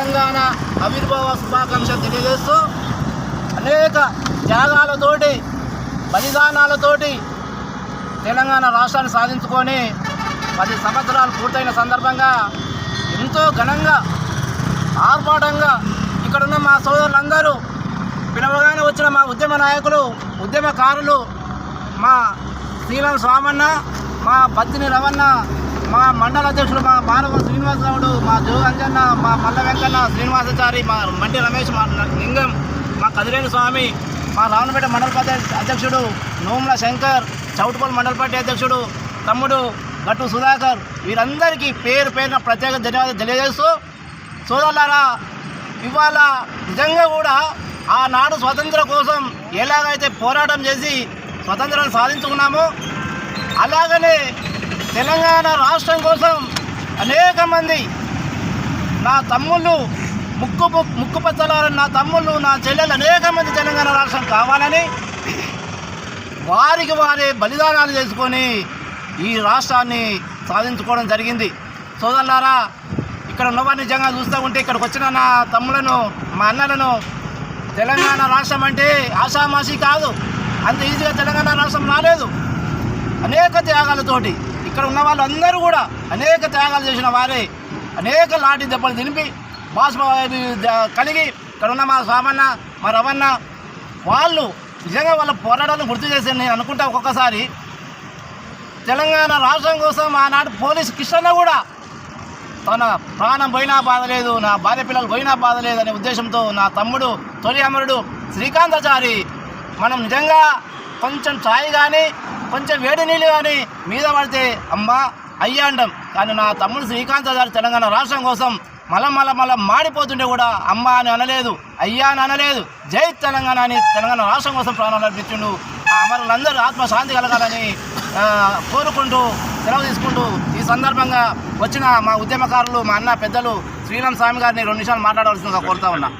తెలంగాణ ఆవిర్భావ శుభాకాంక్షలు తెలియజేస్తూ అనేక త్యాగాలతోటి బలిదానాలతోటి తెలంగాణ రాష్ట్రాన్ని సాధించుకొని పది సంవత్సరాలు పూర్తయిన సందర్భంగా ఎంతో ఘనంగా ఆర్భాటంగా ఇక్కడున్న మా సోదరులందరూ పిలవగానే వచ్చిన మా ఉద్యమ నాయకులు ఉద్యమకారులు మా శ్రీరామ స్వామన్న మా పత్ని రవణ మా మండల అధ్యక్షుడు మా మానవ శ్రీనివాసరావుడు మా జోగంజన్న మా మల్ల వెంకన్న శ్రీనివాసాచారి మా మంటి రమేష్ మా లింగం మా కదిరేని స్వామి మా రావణపేట మండల పార్టీ అధ్యక్షుడు నోముల శంకర్ చౌటుపల్లి మండల పార్టీ అధ్యక్షుడు తమ్ముడు గట్టు సుధాకర్. వీరందరికీ పేరు పేరున ప్రత్యేక ధన్యవాదాలు తెలియజేస్తూ సోదరులారా ఇవాళ నిజంగా కూడా ఆనాడు స్వతంత్రం కోసం ఎలాగైతే పోరాటం చేసి స్వతంత్రాన్ని సాధించుకున్నామో అలాగనే తెలంగాణ రాష్ట్రం కోసం అనేక మంది నా తమ్ముళ్ళు ముక్కు ముక్కు పచ్చలారని నా తమ్ముళ్ళు నా చెల్లెలు అనేక మంది తెలంగాణ రాష్ట్రం కావాలని వారికి వారే బలిదానాలు చేసుకొని ఈ రాష్ట్రాన్ని సాధించుకోవడం జరిగింది. సోదరులారా ఇక్కడ ఉన్నవారిని నిజంగా చూస్తూ ఉంటే ఇక్కడికి వచ్చిన నా తమ్ములను మా అన్నలను తెలంగాణ రాష్ట్రం అంటే ఆషామాషి కాదు. అంత ఈజీగా తెలంగాణ రాష్ట్రం రాలేదు. అనేక త్యాగాలతోటి ఇక్కడ ఉన్న వాళ్ళందరూ కూడా అనేక త్యాగాలు చేసిన వారే. అనేక లాఠీ దెబ్బలు తినిపి బాష్ప కలిగి ఇక్కడ ఉన్న మా స్వామన్న మా రవన్న వాళ్ళు నిజంగా వాళ్ళ పోరాటాలను గుర్తు చేసి నేను అనుకుంటా ఒక్కొక్కసారి తెలంగాణ రాష్ట్రం కోసం ఆనాడు పోలీసు కృష్ణ కూడా తన ప్రాణం పోయినా బాధ లేదు నా భార్య పిల్లలు పోయినా బాధ లేదు అనే ఉద్దేశంతో నా తమ్ముడు తొలి అమరుడు శ్రీకాంతాచారి మనం నిజంగా కొంచెం ఛాయ్ కానీ కొంచెం వేడి నీళ్ళు కానీ మీద పడితే అమ్మ అయ్యాండం కానీ నా తమ్ముడు శ్రీకాంతాచారి తెలంగాణ రాష్ట్రం కోసం మల మల మల మాడిపోతుంటే కూడా అమ్మ అని అనలేదు అయ్యా అని అనలేదు. జై తెలంగాణ అని తెలంగాణ రాష్ట్రం కోసం ప్రాణాలు అర్పించిండు. ఆ అమరులందరూ ఆత్మశాంతి కలగాలని కోరుకుంటూ సెలవు తీసుకుంటూ ఈ సందర్భంగా వచ్చిన మా ఉద్యమకారులు మా అన్న పెద్దలు శ్రీరామ్ స్వామి గారిని రెండు నిమిషాలు మాట్లాడవలసిందిగా కోరుతా ఉన్నా.